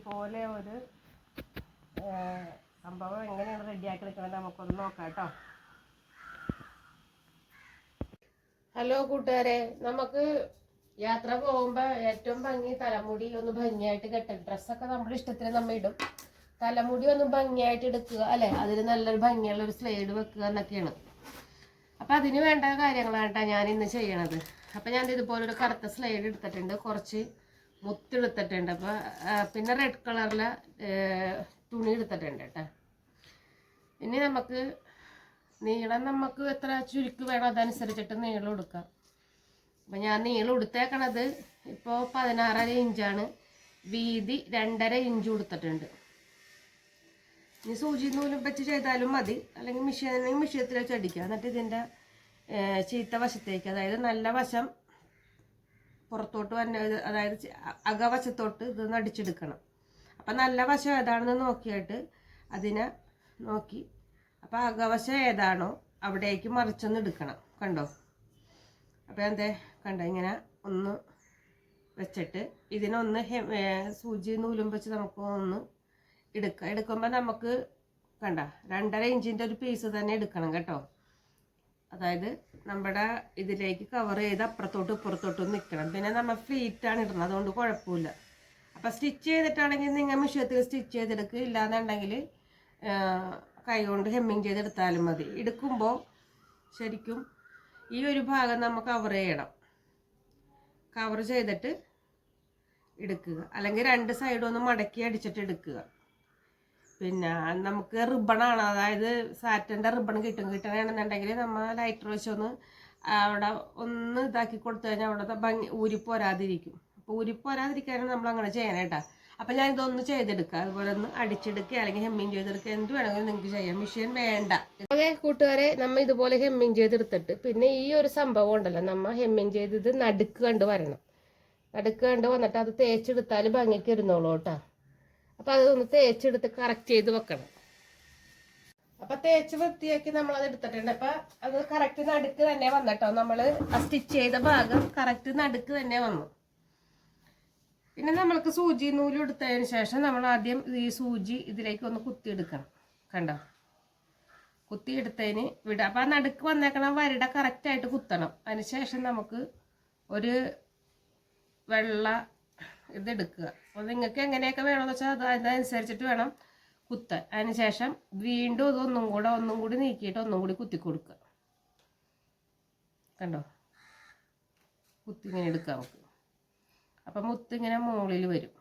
ഇതുപോലെ ഒരു സംഭവം എങ്ങനെയാണ് റെഡിയാക്കി എടുക്കണത് നമുക്കൊന്ന് നോക്കാം കേട്ടോ. ഹലോ കൂട്ടുകാരെ നമുക്ക് യാത്ര പോകുമ്പോൾ ഏറ്റവും ഭംഗി തലമുടി ഒന്ന് ഭംഗിയായിട്ട് കെട്ടൽ ഡ്രസ്സൊക്കെ നമ്മുടെ ഇഷ്ടത്തിന് നമ്മൾ ഇടും. തലമുടി ഒന്ന് ഭംഗിയായിട്ട് എടുക്കുക അല്ലെ? അതിന് നല്ലൊരു ഭംഗിയുള്ള ഒരു സ്ലൈഡ് വെക്കുക എന്നൊക്കെയാണ്. അപ്പം അതിന് വേണ്ട കാര്യങ്ങളാണ് കേട്ടോ ഞാൻ ഇന്ന് ചെയ്യണത്. അപ്പം ഞാൻ ഇതുപോലൊരു കറുത്ത സ്ലൈഡ് എടുത്തിട്ടുണ്ട്. കുറച്ച് മുത്തെടുത്തിട്ടുണ്ട്. അപ്പോൾ പിന്നെ റെഡ് കളറിലെ തുണി എടുത്തിട്ടുണ്ട് കേട്ടോ ഇനി നമുക്ക് നീളം നമുക്ക് എത്ര ചുരുക്ക് വേണം അതനുസരിച്ചിട്ട് നീളം എടുക്കാം. അപ്പം ഞാൻ നീളം എടുത്തേക്കണത് ഇപ്പോൾ പതിനാറര ഇഞ്ചാണ്. വീതി രണ്ടര ഇഞ്ച് കൊടുത്തിട്ടുണ്ട്. ഇനി സൂചി നൂലും വെച്ച് ചെയ്താലും മതി. അല്ലെങ്കിൽ മിഷീൻ അല്ലെങ്കിൽ മിഷീനത്തിൽ വെച്ച് അടിക്കുക എന്നിട്ട് ഇതിന്റെ ചീത്ത വശത്തേക്ക് അതായത് നല്ല വശം പുറത്തോട്ട് വന്ന അതായത് അകവശത്തോട്ട് ഇതൊന്ന് അടിച്ചെടുക്കണം. അപ്പം നല്ല വശം ഏതാണെന്ന് നോക്കിയിട്ട് അതിനെ നോക്കി. അപ്പം അകവശം ഏതാണോ അവിടേക്ക് മറിച്ചൊന്ന് എടുക്കണം. കണ്ടോ? അപ്പം എന്തേ? കണ്ടോ? ഇങ്ങനെ ഒന്ന് വെച്ചിട്ട് ഇതിനൊന്ന് സൂചി നൂലും വെച്ച് നമുക്ക് ഒന്ന് എടുക്കാം. എടുക്കുമ്പോൾ നമുക്ക് കണ്ട? രണ്ടര ഇഞ്ചിന്റെ ഒരു പീസ് തന്നെ എടുക്കണം കേട്ടോ. അതായത് നമ്മുടെ ഇതിലേക്ക് കവർ ചെയ്ത് അപ്പുറത്തോട്ട് ഇപ്പുറത്തോട്ടും നിൽക്കണം പിന്നെ നമ്മൾ ഫ്ലീറ്റാണ് ഇടുന്നത്. അതുകൊണ്ട് കുഴപ്പമില്ല. അപ്പോൾ സ്റ്റിച്ച് ചെയ്തിട്ടാണെങ്കിൽ നിങ്ങൾ മിഷ്യത്തിൽ സ്റ്റിച്ച് ചെയ്തെടുക്കുക. ഇല്ലാന്നുണ്ടെങ്കിൽ കൈകൊണ്ട് ഹെമ്മിങ് ചെയ്തെടുത്താലും മതി. എടുക്കുമ്പോൾ ശരിക്കും ഈ ഒരു ഭാഗം നമ്മൾ കവർ ചെയ്യണം. കവർ ചെയ്തിട്ട് എടുക്കുക. അല്ലെങ്കിൽ രണ്ട് സൈഡും ഒന്ന് മടക്കി അടിച്ചിട്ട് എടുക്കുക. പിന്നെ നമുക്ക് റിബണാണ്. അതായത് സാറ്റന്റെ റിബൺ കിട്ടും. കിട്ടണമെന്നുണ്ടെങ്കിൽ നമ്മൾ ലൈറ്റർ വെച്ചൊന്ന് അവിടെ ഒന്ന് ഇതാക്കി കൊടുത്തു കഴിഞ്ഞാൽ അവിടുത്തെ ഭംഗി ഊരിപ്പോരാതിരിക്കും അപ്പോൾ ഊരിപ്പോരാതിരിക്കാനാണ് നമ്മൾ അങ്ങനെ ചെയ്യണേട്ടാ അപ്പം ഞാൻ ഇതൊന്ന് ചെയ്തെടുക്കുക അതുപോലെ ഒന്ന് അടിച്ചെടുക്കുക അല്ലെങ്കിൽ ഹെമ്മിങ് ചെയ്തെടുക്കുക എന്ത് വേണമെങ്കിലും നിങ്ങൾക്ക് ചെയ്യാം. മെഷീൻ വേണ്ട. ഓക്കെ കൂട്ടുകാരെ നമ്മൾ ഇതുപോലെ ഹെമ്മിങ് ചെയ്തെടുത്തിട്ട് പിന്നെ ഈ ഒരു സംഭവം ഉണ്ടല്ലോ. നമ്മൾ ഹെമ്മിങ് ചെയ്തത് നടുക്ക് കണ്ട് വരണം. നടുക്ക് കണ്ട് വന്നിട്ട് അത് തേച്ചെടുത്താൽ ഭംഗിക്ക് ഇരുന്നോളൂ കേട്ടോ അപ്പം അതൊന്ന് തേച്ചെടുത്ത് കറക്റ്റ് ചെയ്ത് വെക്കണം. അപ്പൊ തേച്ച് വൃത്തിയാക്കി നമ്മൾ അത് എടുത്തിട്ടുണ്ട്. അപ്പൊ അത് കറക്റ്റ് നടുക്ക് തന്നെ വന്നിട്ടോ നമ്മൾ ആ സ്റ്റിച്ച് ചെയ്ത ഭാഗം കറക്റ്റ് നടുക്ക് തന്നെ വന്നു. പിന്നെ നമ്മൾക്ക് സൂചി നൂൽ എടുത്തതിന് ശേഷം നമ്മൾ ആദ്യം ഈ സൂചി ഇതിലേക്ക് ഒന്ന് കുത്തിയെടുക്കണം. കണ്ടോ? കുത്തിയെടുത്തതിന് വിടുക അപ്പം ആ നടുക്ക് വന്നേക്കണ വരട കറക്റ്റായിട്ട് കുത്തണം. അതിന് ശേഷം നമുക്ക് ഒരു വെള്ള ഇതെടുക്കുക അപ്പോൾ നിങ്ങൾക്ക് എങ്ങനെയൊക്കെ വേണമെന്ന് വെച്ചാൽ അത് അതനുസരിച്ചിട്ട് വേണം കുത്താൻ. അതിന് ശേഷം വീണ്ടും ഇതൊന്നും കൂടെ ഒന്നും കൂടി നീക്കിയിട്ട് ഒന്നും കൂടി കുത്തി കൊടുക്കുക. കണ്ടോ? കുത്തി ഇങ്ങനെ എടുക്കാം നമുക്ക്. അപ്പം മുത്ത് ഇങ്ങനെ മുകളിൽ വരും.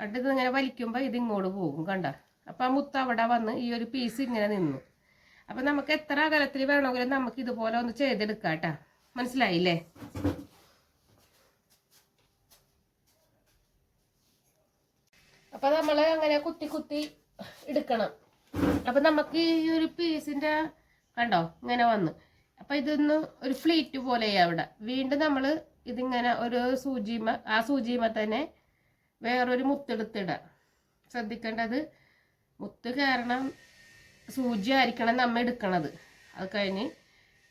എന്നിട്ട് ഇങ്ങനെ വലിക്കുമ്പോൾ ഇത് ഇങ്ങോട്ട് പോകും കണ്ട? അപ്പം ആ മുത്ത് അവിടെ വന്ന് ഈ ഒരു പീസ് ഇങ്ങനെ നിന്നു. അപ്പം നമുക്ക് എത്ര അകലത്തിൽ വേണമെങ്കിലും നമുക്ക് ഇതുപോലെ ഒന്ന് ചെയ്തെടുക്കാം കേട്ടോ. മനസ്സിലായില്ലേ? അപ്പൊ നമ്മൾ അങ്ങനെ കുത്തി കുത്തി എടുക്കണം. അപ്പൊ നമുക്ക് ഈ ഒരു പീസിന്റെ കണ്ടോ ഇങ്ങനെ വന്ന്. അപ്പൊ ഇതൊന്ന് ഒരു ഫ്ലീറ്റ് പോലെയാ അവിടെ. വീണ്ടും നമ്മൾ ഇതിങ്ങനെ ഒരു സൂചിമ ആ സൂചിമ തന്നെ വേറൊരു മുത്തെടുത്തിട. ശ്രദ്ധിക്കേണ്ടത് മുത്ത് കാരണം സൂചി ആയിരിക്കണം നമ്മൾ എടുക്കണത്. അത് കഴിഞ്ഞ്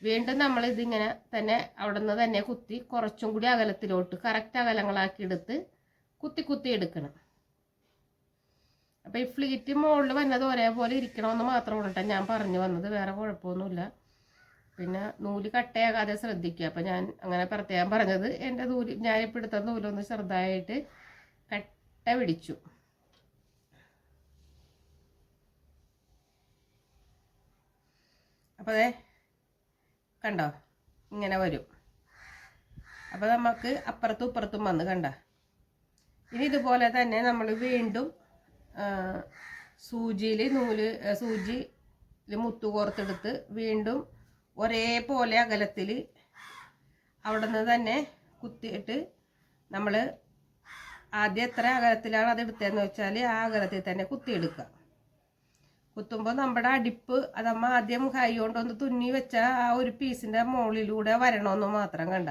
വീണ്ടും നമ്മൾ ഇതിങ്ങനെ തന്നെ അവിടെ നിന്ന് തന്നെ കുത്തി കുറച്ചും കൂടി അകലത്തിലോട്ട് കറക്റ്റ് അകലങ്ങളാക്കി എടുത്ത് കുത്തി കുത്തി എടുക്കണം. അപ്പോൾ ഈ ഫ്ലീറ്റ് മുകളിൽ വന്നത് ഒരേപോലെ ഇരിക്കണമെന്ന് മാത്രമാണ് കേട്ടോ ഞാൻ പറഞ്ഞു വന്നത്. വേറെ കുഴപ്പമൊന്നുമില്ല. പിന്നെ നൂൽ കട്ടയാകാതെ ശ്രദ്ധിക്കുക. അപ്പൊ ഞാൻ അങ്ങനെ പ്രത്യേകം പറഞ്ഞത് എന്റെ നൂൽ ഞാനിപ്പോൾ എടുത്ത നൂലൊന്ന് ചെറുതായിട്ട് കട്ട പിടിച്ചു. അപ്പോൾ അതെ കണ്ടോ? ഇങ്ങനെ വരും. അപ്പോൾ നമുക്ക് അപ്പുറത്തും ഇപ്പുറത്തും വന്ന് കണ്ട? ഇനി ഇതുപോലെ തന്നെ നമ്മൾ വീണ്ടും സൂചിയിൽ നൂൽ സൂചി മുത്തു കോർത്തെടുത്ത് വീണ്ടും ഒരേപോലെ അകലത്തിൽ അവിടെ നിന്ന് തന്നെ കുത്തിയിട്ട് നമ്മൾ ആദ്യം എത്ര അകലത്തിലാണ് അത് എടുത്തതെന്ന് വെച്ചാൽ ആ അകലത്തിൽ തന്നെ കുത്തിയെടുക്കുക. കുത്തുമ്പോൾ നമ്മുടെ അടിപ്പ് അതമ്മ ആദ്യം കൈ കൊണ്ടൊന്ന് തുന്നി വെച്ച ആ ഒരു പീസിന്റെ മുകളിലൂടെ വരണമെന്ന് മാത്രം കണ്ട.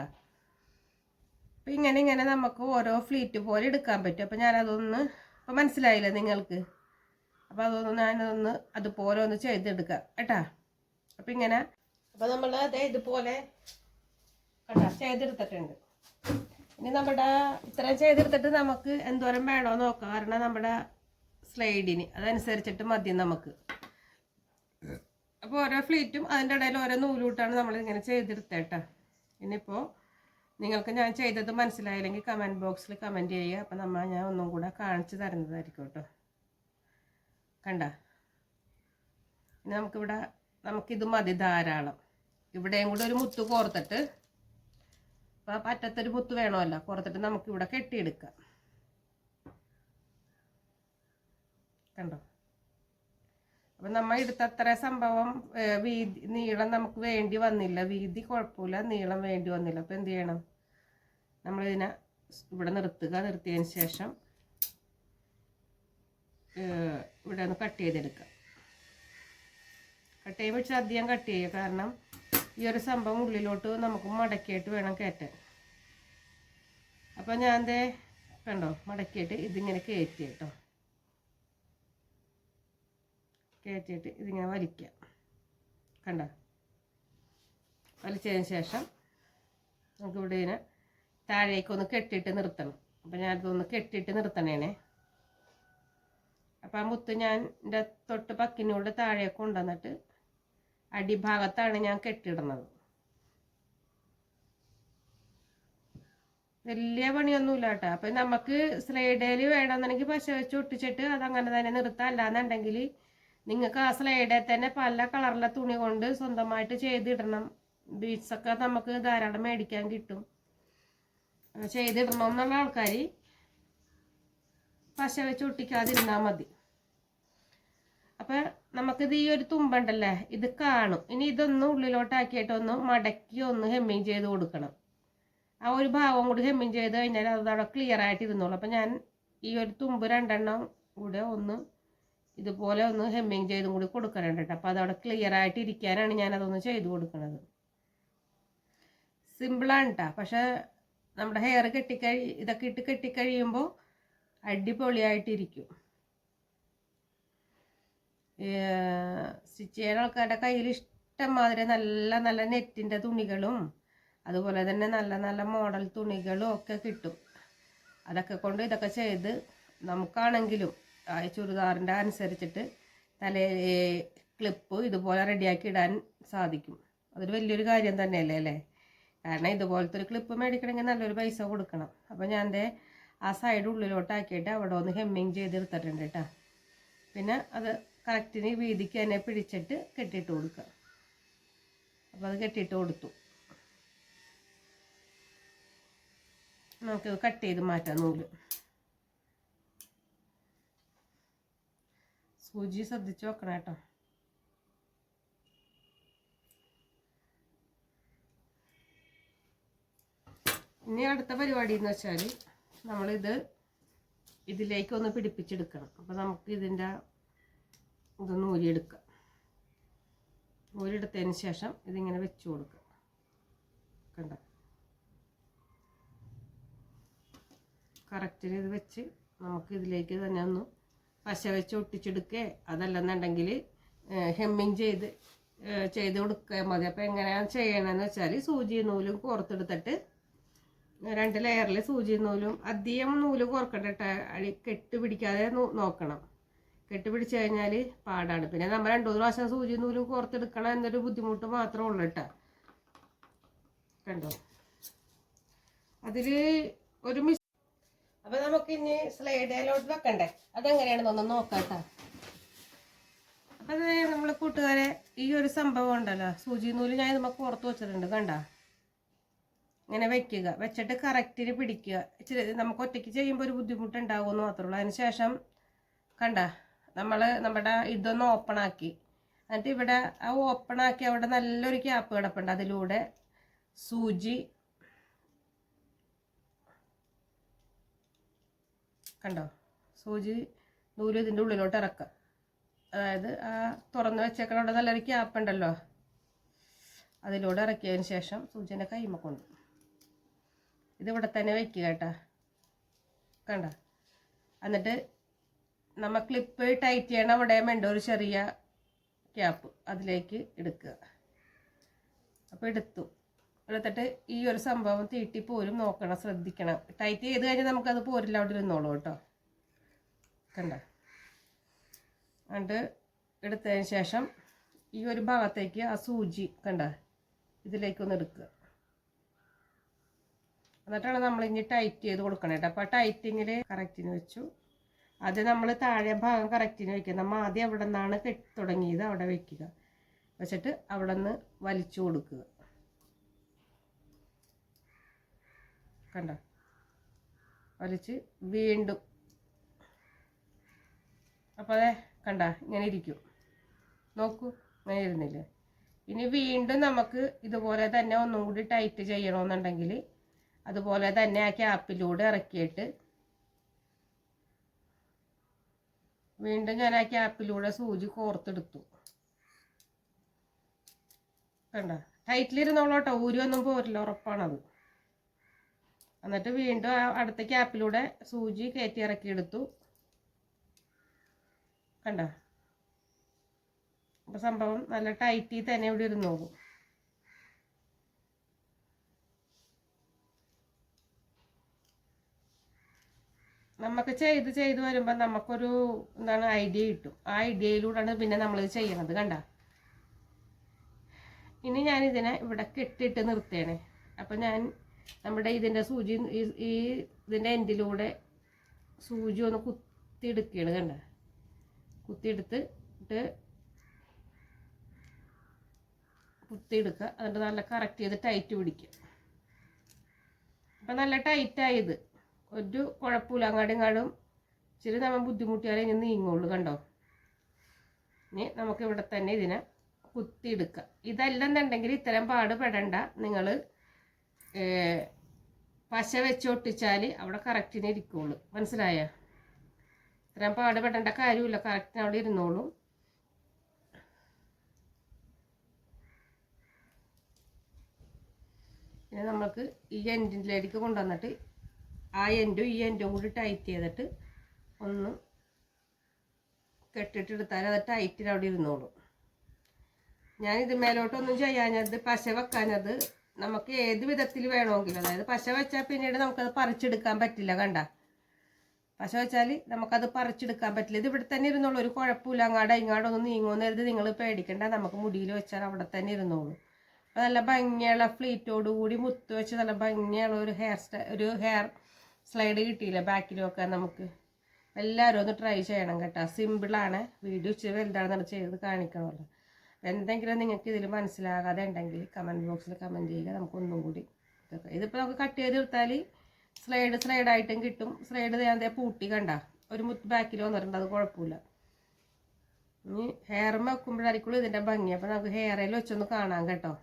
അപ്പം ഇങ്ങനെ ഇങ്ങനെ നമുക്ക് ഓരോ ഫ്ലീറ്റ് പോലെ എടുക്കാൻ പറ്റും. അപ്പം ഞാനതൊന്ന് അപ്പം മനസ്സിലായില്ലേ നിങ്ങൾക്ക്? അപ്പം അതൊന്ന് ഞാനതൊന്ന് അതുപോലെ ഒന്ന് ചെയ്തെടുക്കാം. കേട്ടാ? അപ്പം ഇങ്ങനെ അപ്പം നമ്മൾ അതേ ഇതുപോലെ കേട്ടാ ചെയ്തെടുത്തിട്ടുണ്ട്. ഇനി നമ്മുടെ ഇത്രയും ചെയ്തെടുത്തിട്ട് നമുക്ക് എന്തോരം വേണോ നോക്കാം. കാരണം നമ്മുടെ സ്ലൈഡിന് അതനുസരിച്ചിട്ട് മതി നമുക്ക്. അപ്പോൾ ഓരോ ഫ്ലീറ്റും അതിന്റെ ഇടയിൽ ഓരോ നൂലൂട്ടാണ് നമ്മൾ ഇങ്ങനെ ചെയ്തെടുത്തേട്ടാ ഇനിയിപ്പോൾ നിങ്ങൾക്ക് ഞാൻ ചെയ്തത് മനസ്സിലായില്ലെങ്കിൽ കമന്റ് ബോക്സിൽ കമന്റ് ചെയ്യുക. അപ്പം നമ്മൾ ഞാൻ ഒന്നും കൂടെ കാണിച്ചു തരുന്നതായിരിക്കും കേട്ടോ. കണ്ട? ഇനി നമുക്കിവിടെ നമുക്കിത് മതി ധാരാളം. ഇവിടെയും കൂടെ ഒരു മുത്ത് കോർത്തിട്ട് അപ്പോൾ പറ്റത്തൊരു മുത്ത് വേണമല്ലോ. കോർത്തിട്ട് നമുക്കിവിടെ കെട്ടിയെടുക്കാം. കണ്ടോ? അപ്പം നമ്മൾ എടുത്ത അത്ര സംഭവം വീതി നീളം നമുക്ക് വേണ്ടി വന്നില്ല. വീതി കുഴപ്പമില്ല നീളം വേണ്ടി വന്നില്ല. അപ്പം എന്ത് ചെയ്യണം? നമ്മളിതിനെ ഇവിടെ നിർത്തുക. നിർത്തിയതിന് ശേഷം ഇവിടെ ഒന്ന് കട്ട് ചെയ്തെടുക്കുക. കട്ട് ചെയ്യുമ്പോൾ വെച്ചാൽ അധികം കട്ട് ചെയ്യുക. കാരണം ഈ ഒരു സംഭവം ഉള്ളിലോട്ട് നമുക്ക് മടക്കിയിട്ട് വേണം കയറ്റാൻ. അപ്പം ഞാൻ ദേ കണ്ടോ? മടക്കിയിട്ട് ഇതിങ്ങനെ കയറ്റി കേട്ടോ. കയറ്റിയിട്ട് ഇതിങ്ങനെ വലിക്കുക. കണ്ട? വലിച്ചതിന് ശേഷം നമുക്ക് ഇവിടെ ഇതിനെ താഴേക്കൊന്ന് കെട്ടിയിട്ട് നിർത്തണം. അപ്പം ഞാനിതൊന്ന് കെട്ടിയിട്ട് നിർത്തണേനെ. അപ്പം ആ മുത്ത് ഞാൻ എന്റെ തൊട്ട് പക്കിനോട് താഴേക്ക് കൊണ്ടുവന്നിട്ട് അടിഭാഗത്താണ് ഞാൻ കെട്ടിയിടുന്നത്. വലിയ പണിയൊന്നുമില്ല കേട്ടോ. അപ്പം നമുക്ക് സ്ലൈഡേൽ വേണമെന്നുണ്ടെങ്കിൽ പശ വെച്ച് ഒട്ടിച്ചിട്ട് അതങ്ങനെ തന്നെ നിർത്താം. അല്ലാന്നുണ്ടെങ്കിൽ നിങ്ങൾക്ക് ആ സ്ലൈഡിൽ തന്നെ പല കളറിലെ തുണി കൊണ്ട് സ്വന്തമായിട്ട് ചെയ്തിടണം. ബീഡ്സൊക്കെ നമുക്ക് ധാരാളം മേടിക്കാൻ കിട്ടും. ചെയ്തിടണം എന്നുള്ള ആൾക്കാർ പശ വെച്ച് ഒട്ടിക്കാതിരുന്നാൽ മതി. അപ്പം നമുക്കിത് ഈ ഒരു തുമ്പുണ്ടല്ലേ ഇത് കാണും. ഇനി ഇതൊന്ന് ഉള്ളിലോട്ടാക്കിയിട്ടൊന്ന് മടക്കി ഒന്ന് ഹെമ്മിങ് ചെയ്ത് കൊടുക്കണം. ആ ഒരു ഭാഗം കൂടി ഹെമ്മിങ് ചെയ്ത് കഴിഞ്ഞാൽ അതവിടെ ക്ലിയർ ആയിട്ട് ഇരുന്നോളൂ അപ്പം ഞാൻ ഈ ഒരു തുമ്പ് രണ്ടെണ്ണം കൂടെ ഒന്ന് ഇതുപോലെ ഒന്ന് ഹെമ്മിങ് ചെയ്തും കൂടി കൊടുക്കാനുണ്ട് കേട്ടോ അപ്പോൾ അതവിടെ ക്ലിയർ ആയിട്ട് ഇരിക്കാനാണ് ഞാനതൊന്ന് ചെയ്ത് കൊടുക്കുന്നത് സിമ്പിളാണ് കേട്ടോ പക്ഷേ നമ്മുടെ ഹെയർ കെട്ടിക്കഴി ഇതൊക്കെ ഇട്ട് കെട്ടിക്കഴിയുമ്പോൾ അടിപൊളിയായിട്ടിരിക്കും. സ്റ്റിച്ച് ചെയ്യുന്ന ആൾക്കാരുടെ കയ്യിൽ ഇഷ്ടംമാതിരി നല്ല നല്ല നെറ്റിന്റെ തുണികളും അതുപോലെ തന്നെ നല്ല നല്ല മോഡൽ തുണികളും ഒക്കെ കിട്ടും. അതൊക്കെ കൊണ്ട് ഇതൊക്കെ ചെയ്ത് നമുക്കാണെങ്കിലും ചുരിദാറിന്റെ അനുസരിച്ചിട്ട് തലേ ക്ലിപ്പ് ഇതുപോലെ റെഡിയാക്കി ഇടാൻ സാധിക്കും. അതൊരു വലിയൊരു കാര്യം തന്നെയല്ലേ അല്ലേ? കാരണം ഇതുപോലത്തെ ഒരു ക്ലിപ്പ് മേടിക്കണമെങ്കിൽ നല്ലൊരു പൈസ കൊടുക്കണം. അപ്പോൾ ഞാൻ എന്റെ ആ സൈഡ് ഉള്ളിലോട്ടാക്കിയിട്ട് അവിടെ ഒന്ന് ഹെമ്മിങ് ചെയ്ത് എടുത്തിട്ടുണ്ട് കേട്ടോ പിന്നെ അത് കറക്റ്റിന് വീതിക്ക് തന്നെ പിടിച്ചിട്ട് കെട്ടിയിട്ട് കൊടുക്കുക. അപ്പോൾ അത് കെട്ടിയിട്ട് കൊടുത്തു. നമുക്കിത് കട്ട് ചെയ്ത് മാറ്റാം നൂൽ. സൂചി ശ്രദ്ധിച്ച് വെക്കണം കേട്ടോ. ഇനി അടുത്ത പരിപാടി എന്ന് വെച്ചാൽ നമ്മളിത് ഇതിലേക്ക് ഒന്ന് പിടിപ്പിച്ചെടുക്കണം. അപ്പോൾ നമുക്ക് ഇതിന്റെ ഇതൊന്ന് ഊരിയെടുക്കാം ഊരിയെടുത്തതിന് ശേഷം ഇതിങ്ങനെ വെച്ച് കൊടുക്കുക കണ്ട? കറക്റ്റിന് ഇത് വെച്ച് നമുക്ക് ഇതിലേക്ക് തന്നെ ഒന്ന് പശ വെച്ച് ഒട്ടിച്ചെടുക്കുക അതല്ലെന്നുണ്ടെങ്കിൽ ഹെമ്മിങ് ചെയ്ത് ചെയ്ത് കൊടുക്കുക മതി. അപ്പോൾ എങ്ങനെയാണ് ചെയ്യണമെന്ന് വെച്ചാൽ സൂചി നൂലും കോർത്തെടുത്തിട്ട് രണ്ട് ലെയറിൽ സൂചി നൂലും അധികം നൂൽ കോർക്കണ്ട. അടി കെട്ട് പിടിക്കാതെ നോക്കണം. കെട്ട് കഴിഞ്ഞാൽ പാടാണ്. പിന്നെ നമ്മൾ രണ്ടു മൂന്ന് പ്രാവശ്യം സൂചി നൂലും കോർത്തെടുക്കണം എന്നൊരു ബുദ്ധിമുട്ട് മാത്രമേ ഉള്ളൂ കേട്ടോ. കണ്ടോ? അതിൽ ഒരു മിസ് അപ്പം നമുക്ക് ഇനി സ്ലൈഡിലോട്ട് വെക്കണ്ടേ? അതെങ്ങനെയാണെന്നൊന്ന് നോക്കാം കേട്ടോ. അപ്പം നമ്മൾ കൂട്ടുകാരെ ഈ ഒരു സംഭവം ഉണ്ടല്ലോ. സൂചി നൂൽ ഞാൻ നമുക്ക് പുറത്ത് വെച്ചിട്ടുണ്ട് കണ്ട? ഇങ്ങനെ വെക്കുക. വെച്ചിട്ട് കറക്റ്റിന് പിടിക്കുക. ഇച്ചിരി നമുക്ക് ഒറ്റയ്ക്ക് ചെയ്യുമ്പോൾ ഒരു ബുദ്ധിമുട്ടുണ്ടാവുമെന്ന് മാത്രമേ ഉള്ളൂ. ശേഷം കണ്ട നമ്മൾ നമ്മുടെ ഇതൊന്ന് ഓപ്പൺ ആക്കി. എന്നിട്ട് ഇവിടെ ആ ഓപ്പൺ ആക്കി അവിടെ നല്ലൊരു ക്യാപ്പ് കിടപ്പുണ്ട്. അതിലൂടെ സൂചി കണ്ടോ? സൂചി നൂൽ ഇതിന്റെ ഉള്ളിലോട്ട് ഇറക്കുക. അതായത് ആ തുറന്ന് വെച്ചേക്കണ അവിടെ നല്ലൊരു ക്യാപ്പ് ഉണ്ടല്ലോ. അതിലൂടെ ഇറക്കിയതിന് ശേഷം സൂചിന്റെ കൈമ കൊണ്ട്. ഇതിവിടെ തന്നെ വയ്ക്കുക കേട്ടോ. കണ്ട? എന്നിട്ട് നമ്മൾ ക്ലിപ്പ് ടൈറ്റ് ചെയ്യണ അവിടെ വേണ്ട ഒരു ചെറിയ ക്യാപ്പ് അതിലേക്ക് എടുക്കുക. അപ്പോൾ എടുത്തു. എടുത്തിട്ട് ഈ ഒരു സംഭവം തീട്ടി പോരും നോക്കണം ശ്രദ്ധിക്കണം. ടൈറ്റ് ചെയ്ത് കഴിഞ്ഞാൽ നമുക്കത് പോരില്ല അവിടെ ഇരുന്നോളൂ കേട്ടോ. കണ്ട? എന്നിട്ട് എടുത്തതിന് ശേഷം ഈ ഒരു ഭാഗത്തേക്ക് ആ സൂചി കണ്ട? ഇതിലേക്കൊന്ന് എടുക്കുക. എന്നിട്ടാണ് നമ്മൾ ഇനി ടൈറ്റ് ചെയ്ത് കൊടുക്കണം കേട്ടോ. അപ്പോൾ ടൈറ്റിങ്ങിൽ കറക്റ്റിന് വെച്ചു. അത് നമ്മൾ താഴെ ഭാഗം കറക്റ്റിന് വെക്കുക. നമ്മൾ ആദ്യം എവിടെ നിന്നാണ് കെട്ടി തുടങ്ങിയത് അവിടെ വെക്കുക. വെച്ചിട്ട് അവിടെ നിന്ന് വലിച്ചു കൊടുക്കുക. കണ്ട? വലിച്ച് വീണ്ടും. അപ്പോൾ അതെ കണ്ട? ഇങ്ങനെ ഇരിക്കും. നോക്കൂ ഇങ്ങനെ ഇരുന്നില്ലേ? ഇനി വീണ്ടും നമുക്ക് ഇതുപോലെ തന്നെ ഒന്നും കൂടി ടൈറ്റ് ചെയ്യണമെന്നുണ്ടെങ്കിൽ അതുപോലെ തന്നെ ആ ക്യാപ്പിലൂടെ ഇറക്കിയിട്ട് വീണ്ടും ഞാൻ ആ ക്യാപ്പിലൂടെ സൂചി കോർത്തെടുത്തു. കണ്ട? ടൈറ്റിലിരുന്നോളോട്ടോ ഊരി ഒന്നും പോരില്ല ഉറപ്പാണത്. എന്നിട്ട് വീണ്ടും ആ അടുത്ത ക്യാപ്പിലൂടെ സൂചി കയറ്റി ഇറക്കിയെടുത്തു കണ്ട? അപ്പം സംഭവം നല്ല ടൈറ്റിൽ തന്നെ ഇവിടെ ഇരുന്നോളും നമുക്ക് ചെയ്ത് ചെയ്ത് വരുമ്പോൾ നമുക്കൊരു എന്താണ് ഐഡിയ കിട്ടും. ആ ഐഡിയയിലൂടെയാണ് പിന്നെ നമ്മൾ ചെയ്യണത് കണ്ട? ഇനി ഞാൻ ഇതിനെ ഇവിടെ കെട്ടിയിട്ട് നിർത്തേണേ. അപ്പം ഞാൻ നമ്മുടെ ഇതിന്റെ സൂചി ഈ- ഇതിന്റെ എൻഡിലൂടെ സൂചി ഒന്ന് കുത്തിയെടുക്കുകയാണ് കണ്ട? കുത്തിയെടുത്ത് ഇട്ട് കുത്തിയെടുക്കുക. എന്നിട്ട് നല്ല കറക്റ്റ് ചെയ്ത് ടൈറ്റ് പിടിക്കുക. അപ്പം നല്ല ടൈറ്റായത് ഒരു കുഴപ്പമില്ല. അങ്ങാടും ഇങ്ങാടും ഇച്ചിരി നമ്മൾ ബുദ്ധിമുട്ടിയാലേ ഇനി നീങ്ങുള്ളൂ കണ്ടോ? ഇനി നമുക്ക് ഇവിടെ തന്നെ ഇതിനെ കുത്തിയെടുക്കുക. ഇതല്ലെന്നുണ്ടെങ്കിൽ ഇത്തരം പാട് പെടണ്ട നിങ്ങൾ പശ വെച്ച് ഒട്ടിച്ചാൽ അവിടെ കറക്റ്റിന് ഇരിക്കുള്ളൂ. മനസ്സിലായ? ഇത്രയും പാടുപെടേണ്ട കാര്യമില്ല. കറക്റ്റിന് അവിടെ ഇരുന്നോളൂ. പിന്നെ നമുക്ക് ഈ എൻഡിലേക്ക് കൊണ്ടുവന്നിട്ട് ആ എൻഡും ഈ എൻഡും കൂടി ടൈറ്റ് ചെയ്തിട്ട് ഒന്ന് കെട്ടിട്ടെടുത്താൽ അത് ടൈറ്റിൽ അവിടെ ഇരുന്നോളും. ഞാനിത് മേലോട്ടൊന്നും ചെയ്യാഞ്ഞത് പശ വെക്കാഞ്ഞത് നമുക്ക് ഏത് വിധത്തിൽ വേണമെങ്കിലും. അതായത് പശ വെച്ചാൽ പിന്നീട് നമുക്കത് പറിച്ചെടുക്കാൻ പറ്റില്ല കണ്ട? പശ വെച്ചാൽ നമുക്കത് പറിച്ചെടുക്കാൻ പറ്റില്ല. ഇത് ഇവിടെ തന്നെ ഇരുന്നോളൂ. ഒരു കുഴപ്പമില്ല അങ്ങാടോ ഇങ്ങാടോ ഒന്നും നീങ്ങുമെന്ന് കരുതി നിങ്ങൾ പേടിക്കണ്ട. നമുക്ക് മുടിയിൽ വെച്ചാൽ അവിടെ തന്നെ ഇരുന്നോളൂ. അപ്പോൾ നല്ല ഭംഗിയുള്ള ഫ്ലീറ്റോട് കൂടി മുത്ത് വെച്ച് നല്ല ഭംഗിയുള്ള ഒരു ഹെയർ സ്റ്റൈ ഒരു ഹെയർ സ്ലൈഡ് കിട്ടിയില്ല ബാക്കിലൊക്കെ നമുക്ക്? എല്ലാവരും ഒന്ന് ട്രൈ ചെയ്യണം കേട്ടോ. സിമ്പിളാണ് വീഡിയോ ഇച്ചിരി വലുതാണെന്നാണ് ചെയ്ത് കാണിക്കണമല്ലോ. എന്തെങ്കിലും നിങ്ങൾക്ക് ഇതിൽ മനസ്സിലാകാതെ ഉണ്ടെങ്കിൽ കമന്റ് ബോക്സിൽ കമന്റ് ചെയ്യുക. നമുക്ക് ഒന്നും കൂടി ഇതൊക്കെ. ഇതിപ്പോൾ നമുക്ക് കട്ട് ചെയ്ത് എടുത്താൽ സ്ലൈഡ് സ്ലൈഡായിട്ടും കിട്ടും. സ്ലൈഡ് ഞാൻ ദേ പൂട്ടി കണ്ട. ഒരു മുത്ത് ബാക്കിൽ വന്നിട്ടുണ്ട്. അത് കുഴപ്പമില്ല. ഇനി ഹെയർ വെക്കുമ്പോഴായിരിക്കും ഇതിന്റെ ഭംഗി. അപ്പോൾ നമുക്ക് ഹെയറിൽ വെച്ചൊന്ന് കാണാം കേട്ടോ.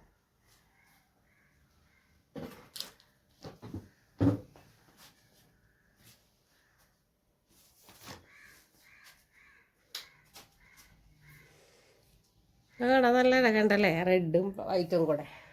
കാണാൻ നല്ല കണ്ടല്ലേ? റെഡും വൈറ്റും കൂടെ.